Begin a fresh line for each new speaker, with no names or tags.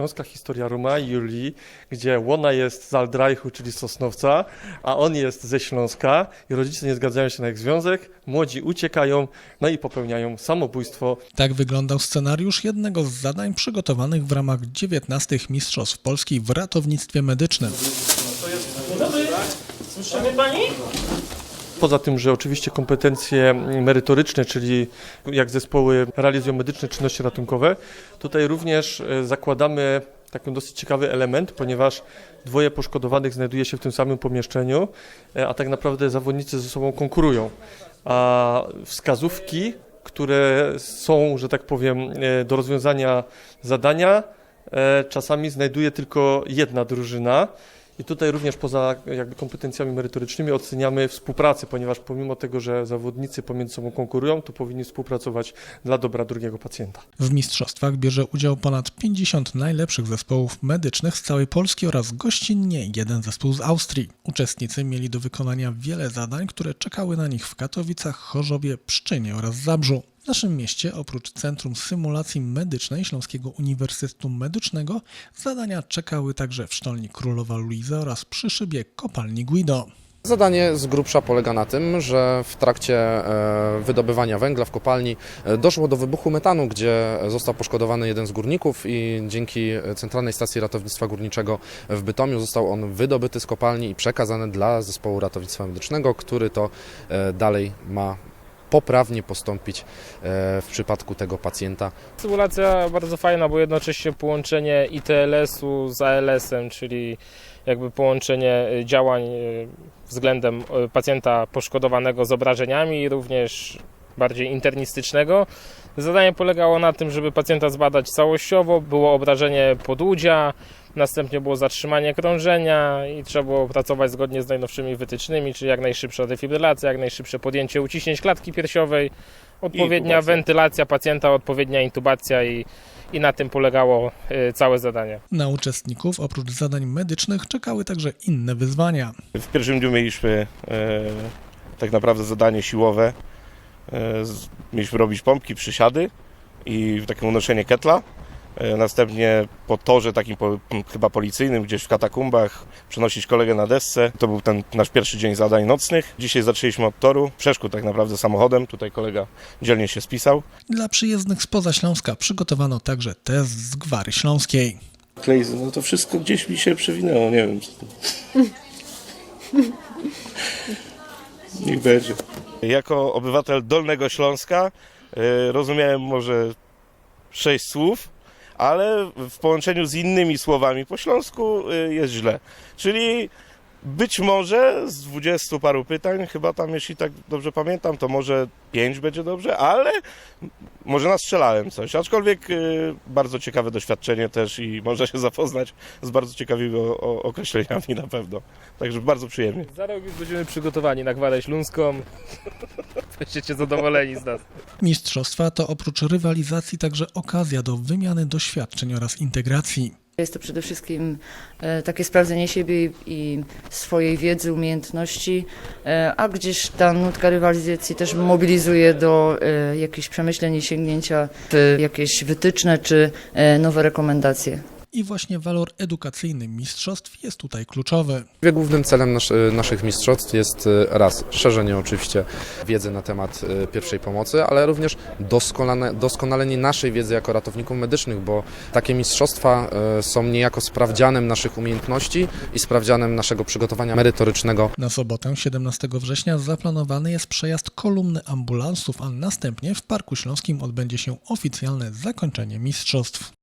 Śląska historia Roma i Julii, gdzie Łona jest z Aldreichu, czyli Sosnowca, a on jest ze Śląska i rodzice nie zgadzają się na ich związek, młodzi uciekają, no i popełniają samobójstwo.
Tak wyglądał scenariusz jednego z zadań przygotowanych w ramach 19 Mistrzostw Polski w ratownictwie medycznym.
Słyszymy pani?
Poza tym, że oczywiście kompetencje merytoryczne, czyli jak zespoły realizują medyczne czynności ratunkowe, tutaj również e, zakładamy taki dosyć ciekawy element, ponieważ dwoje poszkodowanych znajduje się w tym samym pomieszczeniu, e, a tak naprawdę zawodnicy ze sobą konkurują. A wskazówki, które są, że tak powiem, e, do rozwiązania zadania, czasami znajduje tylko jedna drużyna. I tutaj również poza jakby kompetencjami merytorycznymi oceniamy współpracę, ponieważ pomimo tego, że zawodnicy pomiędzy sobą konkurują, to powinni współpracować dla dobra drugiego pacjenta.
W mistrzostwach bierze udział ponad 50 najlepszych zespołów medycznych z całej Polski oraz gościnnie jeden zespół z Austrii. Uczestnicy mieli do wykonania wiele zadań, które czekały na nich w Katowicach, Chorzowie, Pszczynie oraz Zabrzu. W naszym mieście, oprócz Centrum Symulacji Medycznej Śląskiego Uniwersytetu Medycznego, zadania czekały także w Sztolni Królowa Luiza oraz przy szybie Kopalni Guido.
Zadanie z grubsza polega na tym, że w trakcie e, wydobywania węgla w kopalni e, doszło do wybuchu metanu, gdzie został poszkodowany jeden z górników i dzięki Centralnej Stacji Ratownictwa Górniczego w Bytomiu został on wydobyty z kopalni i przekazany dla zespołu ratownictwa medycznego, który to e, dalej ma poprawnie postąpić e, w przypadku tego pacjenta.
Symulacja bardzo fajna, bo jednocześnie połączenie ITLS-u z ALS-em, czyli jakby połączenie y, działań y, względem pacjenta poszkodowanego z obrażeniami i również bardziej internistycznego. Zadanie polegało na tym, żeby pacjenta zbadać całościowo, było obrażenie podłudzia, następnie było zatrzymanie krążenia i trzeba było pracować zgodnie z najnowszymi wytycznymi, czyli jak najszybsza defibrylacja, jak najszybsze podjęcie uciśnięć klatki piersiowej, odpowiednia
intubacja.
wentylacja pacjenta, odpowiednia intubacja i, i na tym polegało y, całe zadanie.
Na uczestników oprócz zadań medycznych czekały także inne wyzwania.
W pierwszym dniu mieliśmy e, tak naprawdę zadanie siłowe. E, mieliśmy robić pompki, przysiady i takie unoszenie ketla. E, następnie po torze takim po, chyba policyjnym, gdzieś w katakumbach, przenosić kolegę na desce. To był ten nasz pierwszy dzień zadań nocnych. Dzisiaj zaczęliśmy od toru, przeszkód tak naprawdę samochodem. Tutaj kolega dzielnie się spisał.
Dla przyjezdnych spoza Śląska przygotowano także test z Gwary Śląskiej.
Klejzy, no to wszystko gdzieś mi się przewinęło, nie wiem. Niech będzie. Jako obywatel Dolnego Śląska y, rozumiałem może sześć słów, ale w połączeniu z innymi słowami po śląsku y, jest źle. Czyli być może z dwudziestu paru pytań, chyba tam, jeśli tak dobrze pamiętam, to może pięć będzie dobrze, ale może nastrzelałem coś. Aczkolwiek y, bardzo ciekawe doświadczenie też i można się zapoznać z bardzo ciekawymi o, o, określeniami na pewno. Także bardzo przyjemnie.
Za rok już będziemy przygotowani na gwarę śląską. Będziecie zadowoleni z nas.
Mistrzostwa to oprócz rywalizacji także okazja do wymiany doświadczeń oraz integracji.
Jest to przede wszystkim e, takie sprawdzenie siebie i- swojej wiedzy, umiejętności, e, a gdzieś ta nutka rywalizacji też mobilizuje do e, jakichś przemyśleń i sięgnięcia w jakieś wytyczne czy nowe rekomendacje.
I właśnie walor edukacyjny mistrzostw jest tutaj kluczowy.
Głównym celem nasz, naszych mistrzostw jest e, raz szerzenie oczywiście wiedzy na temat e, pierwszej pomocy, ale również doskonale, doskonalenie naszej wiedzy jako ratowników medycznych, bo takie mistrzostwa są niejako sprawdzianem naszych umiejętności i sprawdzianem naszego przygotowania merytorycznego.
Na sobotę 17 września zaplanowany jest przejazd kolumny ambulansów, a następnie w Parku Śląskim odbędzie się oficjalne zakończenie mistrzostw.